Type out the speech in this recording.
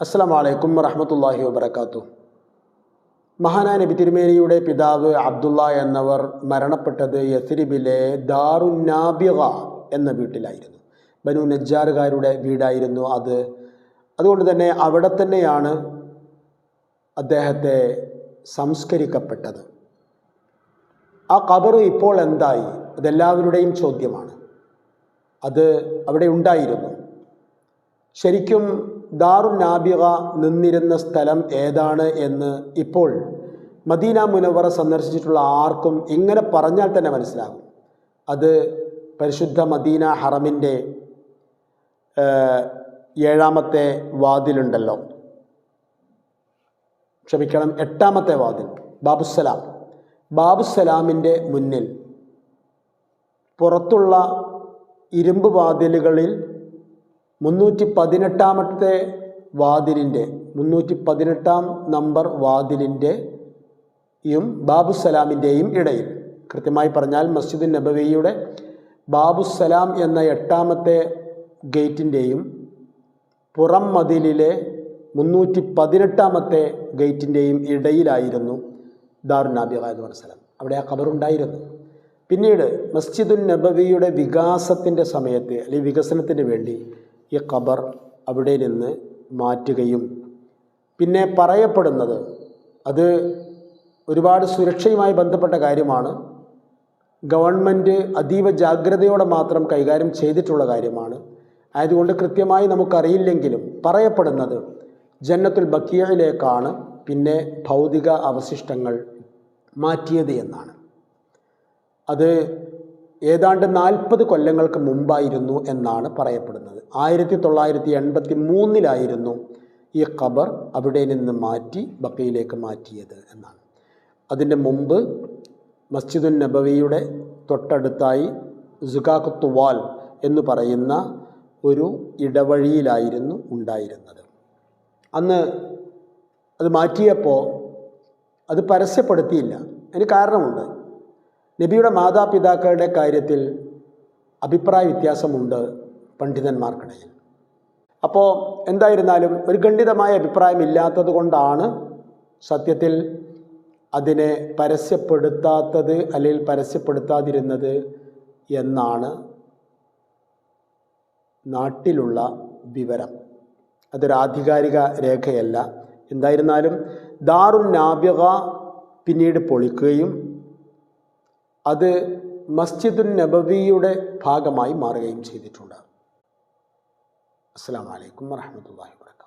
അസ്സാം വലൈക്കും വറഹമത്തല്ലാഹി വബർക്കാത്തു മഹാനായ നബി തിരുമേനിയുടെ പിതാവ് അബ്ദുള്ള എന്നവർ മരണപ്പെട്ടത് യസ്രിബിലെ ദാറുനാബിക എന്ന വീട്ടിലായിരുന്നു. ബനു നജ്ജാറുകാരുടെ വീടായിരുന്നു അത്. അതുകൊണ്ട് തന്നെ അവിടെ തന്നെയാണ് അദ്ദേഹത്തെ സംസ്കരിക്കപ്പെട്ടത്. ആ കബറ് ഇപ്പോൾ എന്തായി? അതെല്ലാവരുടെയും ചോദ്യമാണ്. അത് അവിടെ ഉണ്ടായിരുന്നു. ശരിക്കും ദാറു നാബിക നിന്നിരുന്ന സ്ഥലം ഏതാണ് എന്ന് ഇപ്പോൾ മദീന മുനവറ സന്ദർശിച്ചിട്ടുള്ള ആർക്കും ഇങ്ങനെ പറഞ്ഞാൽ തന്നെ മനസ്സിലാകും. അത് പരിശുദ്ധ മദീന ഹറമിന്റെ ഏഴാമത്തെ വാതിലുണ്ടല്ലോ. ക്ഷമിക്കണം എട്ടാമത്തെ വാതിൽ ബാബുസലാം ബാബുസലാമിന്റെ മുന്നിൽ പുറത്തുള്ള ഇരുമ്പ് വാതിലുകളിൽ മുന്നൂറ്റി പതിനെട്ടാമത്തെ വാതിലിന്റെ മുന്നൂറ്റി പതിനെട്ടാം നമ്പർ വാതിലിന്റെയും ബാബുസലാമിന്റെയും ഇടയിൽ. കൃത്യമായി പറഞ്ഞാൽ മസ്ജിദ് നബവിയുടെ ബാബുസലാം എന്ന എട്ടാമത്തെ ഗേറ്റിന്റെയും പുറം മതിലിലെ മുന്നൂറ്റി പതിനെട്ടാമത്തെ ഗേറ്റിന്റെയും ഇടയിലായിരുന്നു ദാറുനാബിക എന്ന് പറഞ്ഞ സ്ഥലം അവിടെ ആ ഖബറുണ്ടായിരുന്നു പിന്നീട് മസ്ജിദുൻ നബവിയുടെ വികാസത്തിന്റെ സമയത്ത് അല്ലെങ്കിൽ വികസനത്തിന് വേണ്ടി ഈ ഖബർ അവിടെ നിന്ന് മാറ്റുകയും പിന്നെ പറയപ്പെടുന്നത് അത് ഒരുപാട് സുരക്ഷയുമായി ബന്ധപ്പെട്ട കാര്യമാണ്. ഗവൺമെന്റ് അതീവ ജാഗ്രതയോടെ മാത്രം കൈകാര്യം ചെയ്തിട്ടുള്ള കാര്യമാണ്. ആയതുകൊണ്ട് കൃത്യമായി നമുക്കറിയില്ലെങ്കിലും പറയപ്പെടുന്നത് ജന്നത്തുൽ ബക്കിയയിലേക്കാണ് പിന്നെ ഭൗതിക അവശിഷ്ടങ്ങൾ മാറ്റിയത് എന്നാണ്. അത് ഏതാണ്ട് നാൽപ്പത് കൊല്ലങ്ങൾക്ക് മുമ്പായിരുന്നു എന്നാണ് പറയപ്പെടുന്നത്. ആയിരത്തി തൊള്ളായിരത്തി എൺപത്തി മൂന്നിലായിരുന്നു ഈ ഖബർ അവിടെ നിന്ന് മാറ്റി ബക്കയിലേക്ക് മാറ്റിയത് എന്നാണ്. അതിന് മുമ്പ് മസ്ജിദുൻ നബവിയുടെ തൊട്ടടുത്തായി സുഖാഖുത്തുവാൽ എന്ന് പറയുന്ന ഒരു ഇടവഴിയിലായിരുന്നു ഉണ്ടായിരുന്നത്. അന്ന് അത് മാറ്റിയപ്പോൾ അത് പരസ്യപ്പെടുത്തിയില്ല. അതിന് കാരണമുണ്ട്. നബിയുടെ മാതാപിതാക്കളുടെ കാര്യത്തിൽ അഭിപ്രായ വ്യത്യാസമുണ്ട് പണ്ഡിതന്മാർക്കിടയിൽ. അപ്പോൾ എന്തായിരുന്നാലും ഒരു ഖണ്ഡിതമായ അഭിപ്രായം ഇല്ലാത്തത് കൊണ്ടാണ് സത്യത്തിൽ അതിനെ പരസ്യപ്പെടുത്താത്തത് അല്ലെങ്കിൽ പരസ്യപ്പെടുത്താതിരുന്നത് എന്നാണ് നാട്ടിലുള്ള വിവരം. അതൊരു ആധികാരിക രേഖയല്ല. എന്തായിരുന്നാലും ദാറുൻ നാവ്യക പിന്നീട് പൊളിക്കുകയും അത് മസ്ജിദുൻ നബവിയുടെ ഭാഗമായി മാറുകയും ചെയ്തിട്ടുണ്ട്. അസ്സാം വലൈക്കും വാഹമത്തല്ലാ വാ